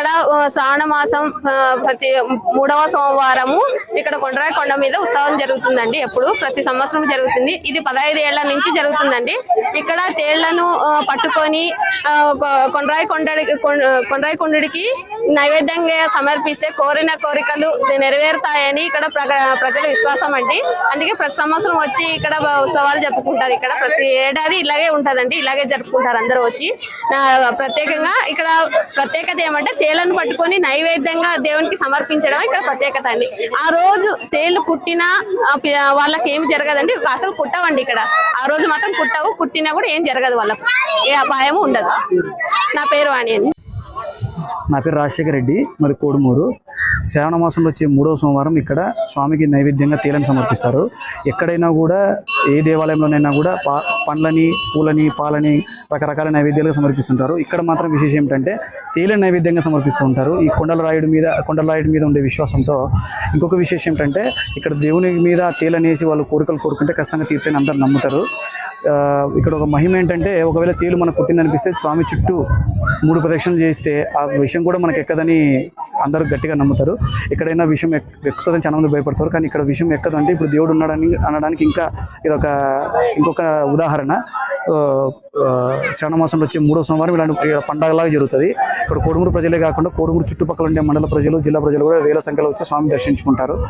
ఇక్కడ శ్రావణ మాసం ఆ, ప్రతి మూడవ సోమవారము ఇక్కడ కొండరాయి కొండ మీద ఉత్సవం జరుగుతుందండి ఎప్పుడు. ప్రతి సంవత్సరం జరుగుతుంది. ఇది పదహైదు ఏళ్ళ నుంచి జరుగుతుందండి. ఇక్కడ తేళ్ళను పట్టుకొని కొండరాయ కొండరాయి కొండడికి కొండరాయి కొండడికి నైవేద్యంగా సమర్పిస్తే కోరిన కోరికలు నెరవేరుతాయని ఇక్కడ ప్రగ- ప్రజల విశ్వాసం అండి. అందుకే ప్రతి సంవత్సరం వచ్చి ఇక్కడ ఉత్సవాలు జరుపుకుంటారు. ఇక్కడ ప్రతి ఏడాది ఇలాగే ఉంటదండి. ఇలాగే జరుపుకుంటారు అందరూ వచ్చి. ప్రత్యేకంగా ఇక్కడ ప్రత్యేకత ఏమంటే తేళ్ళను పట్టుకొని నైవేద్యంగా దేవునికి సమర్పించడం ఇక్కడ ప్రత్యేకత అండి. ఆ రోజు తేళ్ళు కుట్టినా వాళ్ళకి ఏమి జరగదండి. అసలు కుట్టవండి ఇక్కడ. ఆ రోజు మాత్రం కుట్టవు కుట్టినా కూడా ఏం జరగదు వాళ్ళకు. ఏ అపాయము ఉండదు. నా పేరు వాణి అండి. నా పేరు రాజశేఖర రెడ్డి మరి కోడుమూరు. శ్రావణ మాసంలో వచ్చే మూడవ సోమవారం ఇక్కడ స్వామికి నైవేద్యంగా తేలను సమర్పిస్తారు. ఎక్కడైనా కూడా ఏ దేవాలయంలోనైనా కూడా పండ్లని పూలని పాలని రకరకాల నైవేద్యాలుగా సమర్పిస్తుంటారు. ఇక్కడ మాత్రం విశేషం ఏమిటంటే తేలని నైవేద్యంగా సమర్పిస్తూ ఉంటారు. ఈ కొండల రాయుడు మీద కొండల రాయుడి మీద ఉండే విశ్వాసంతో ఇంకొక విశేషం ఏంటంటే ఇక్కడ దేవుని మీద తేలనేసి వాళ్ళు కోరికలు కోరుకుంటే ఖచ్చితంగా తీర్థని అందరూ నమ్ముతారు. ఆ, ఇక్కడ ఒక మహిమ ఏంటంటే ఒకవేళ తేలు మనకు పుట్టిందనిపిస్తే స్వామి చుట్టూ మూడు ప్రదక్షిణలు చేస్తే ఆ విషయం కూడా మనకు ఎక్కదని అందరూ గట్టిగా నమ్ముతారు. ఎక్కడైనా విషయం ఎక్- ఎక్కుతుందని చాలా మంది భయపడతారు. కానీ ఇక్కడ విషయం ఎక్కదు అంటే ఇప్పుడు దేవుడు ఉన్నాడని అనడానికి ఇంకా ఇది ఒక ఇంకొక ఉదాహరణ. ఆ, మాసంలో వచ్చే మూడో సోమవారం ఇలాంటి పండగలాగా జరుగుతుంది. ఇక్కడ కోడుమూరు ప్రజలే కాకుండా కోడుమూరు చుట్టుపక్కల ఉండే మండల ప్రజలు జిల్లా ప్రజలు కూడా వేల సంఖ్యలో వచ్చి స్వామి దర్శించుకుంటారు.